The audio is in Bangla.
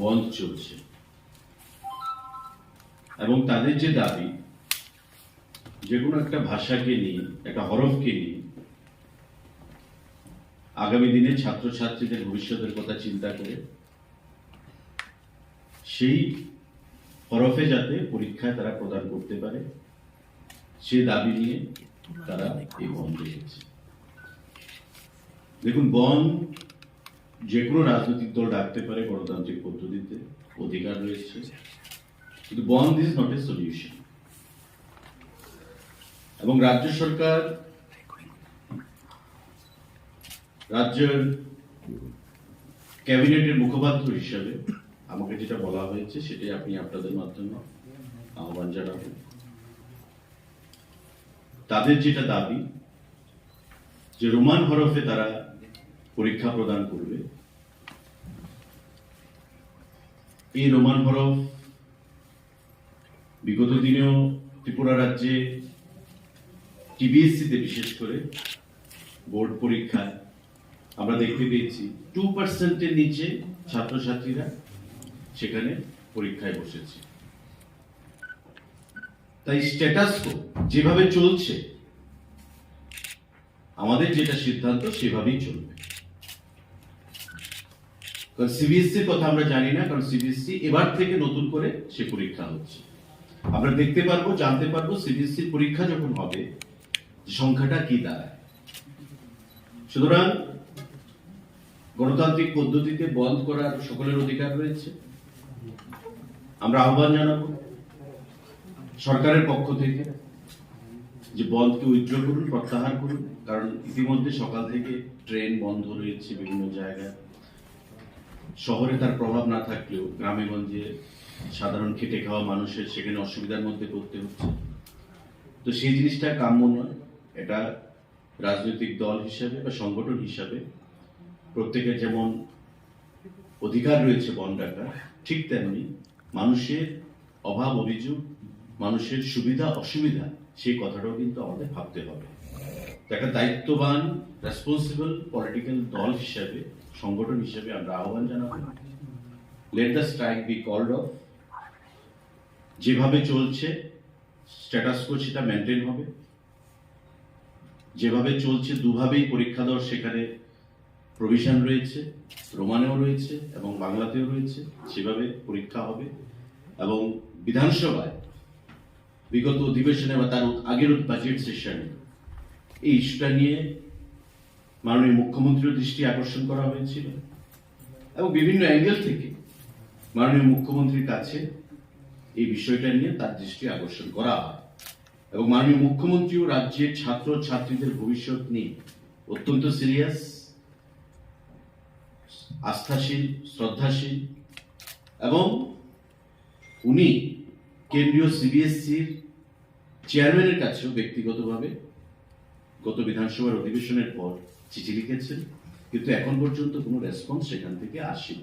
বন্ধ চলছে। এবং তাদের যে দাবি, যে কোনো একটা ভাষাকে নিয়ে, একটা হরফকে নিয়ে, আগামী দিনে ছাত্রছাত্রীদের ভবিষ্যতের কথা চিন্তা করে, সেই হরফে যাতে পরীক্ষায় তারা প্রদান করতে পারে, সে দাবি নিয়ে তারা এই বন্ধ দেখুন, বন যে কোনো রাজনৈতিক দল ডাকতে পারে গণতান্ত্রিক পদ্ধতিতে, অধিকার রয়েছে। কিন্তু বন্ধ ইজ নট এ সলিউশন। এবং রাজ্য সরকার, রাজ্যের ক্যাবিনেটের মুখপাত্র হিসাবে আমাকে যেটা বলা হয়েছে, সেটাই আপনি আপনাদের মাধ্যমে আহ্বান জানাবেন। তাদের যেটা দাবি, যে রোমান হরফে তারা পরীক্ষা প্রদান করবে। এই রোমান হরফ বিগত দিনেও ত্রিপুরা রাজ্যে টিবিএসসিতে বিশেষ করে বোর্ড পরীক্ষায় আমরা দেখতে পেয়েছি টু পার্সেন্টের নিচে ছাত্রছাত্রীরা সেখানে পরীক্ষায় বসেছে। তাই স্ট্যাটাস যেভাবে চলছে, আমাদের যেটা সিদ্ধান্ত সেভাবেই চলবে। কারণ সিবিএসসি কথা আমরা জানি না, কারণ সিবিএসসি এবার থেকে নতুন করে সে পরীক্ষা হচ্ছে। আমরা দেখতে পারব, জানতে পারব সিবিএসসি পরীক্ষা যখন হবে সংখ্যাটা কি দাঁড়ায়। সুতরাং গণতান্ত্রিক পদ্ধতিতে বন্ধ করার সকলের অধিকার রয়েছে। আমরা আহ্বান জানাব সরকারের পক্ষ থেকে যে বন্ধকে উইথড্র করুন, প্রত্যাহার করুন, কারণ ইতিমধ্যে সকাল থেকে ট্রেন বন্ধ রয়েছে বিভিন্ন জায়গায়। শহরে তার প্রভাব না থাকলেও গ্রামে গঞ্জে সাধারণ খেটে খাওয়া মানুষের সেখানে অসুবিধার মধ্যে পড়তে হচ্ছে। তো সেই জিনিসটা কাম্য নয়। এটা রাজনৈতিক দল হিসাবে বা সংগঠন হিসাবে প্রত্যেকের যেমন অধিকার রয়েছে বন ডাকার, ঠিক তেমনি মানুষের অভাব, অভিযোগ, মানুষের সুবিধা, অসুবিধা, সেই কথাটাও কিন্তু আমাদের ভাবতে হবে। একটা দায়িত্ববান রেসপন্সিবল পলিটিক্যাল দল হিসাবে, সংগঠন হিসাবে আমরা আহ্বান জানাব। Let the strike be called off যেভাবে চলছে স্ট্যাটাস কো সেটা মেনটেন হবে। যেভাবে চলছে, দুভাবেই পরীক্ষা দেওয়ার সেখানে প্রভিশন রয়েছে রোমানেও রয়েছে এবং বাংলাতেও রয়েছে, সেভাবে পরীক্ষা হবে এবং বিধানসভায় বিগত অধিবেশনে বা তার আগের বাজেট সেশনে এই ইস্যুটা নিয়ে মাননীয় মুখ্যমন্ত্রীর দৃষ্টি আকর্ষণ করা হয়েছিল। এবং বিভিন্ন অ্যাঙ্গেল থেকে মাননীয় মুখ্যমন্ত্রীর কাছে এই বিষয়টা নিয়ে তার দৃষ্টি আকর্ষণ করা হয়। এবং মাননীয় মুখ্যমন্ত্রীও রাজ্যের ছাত্র ছাত্রীদের ভবিষ্যৎ নিয়ে অত্যন্ত সিরিয়াস, আস্থাশীল, শ্রদ্ধাশীল এবং উনি কেন্দ্রীয় সিবিএসসির চেয়ারম্যানের কাছেও ব্যক্তিগতভাবে গত বিধানসভার অধিবেশনের পর চিঠি লিখেছেন কিন্তু এখন পর্যন্ত কোনো রেসপন্স সেখান থেকে আসেনি।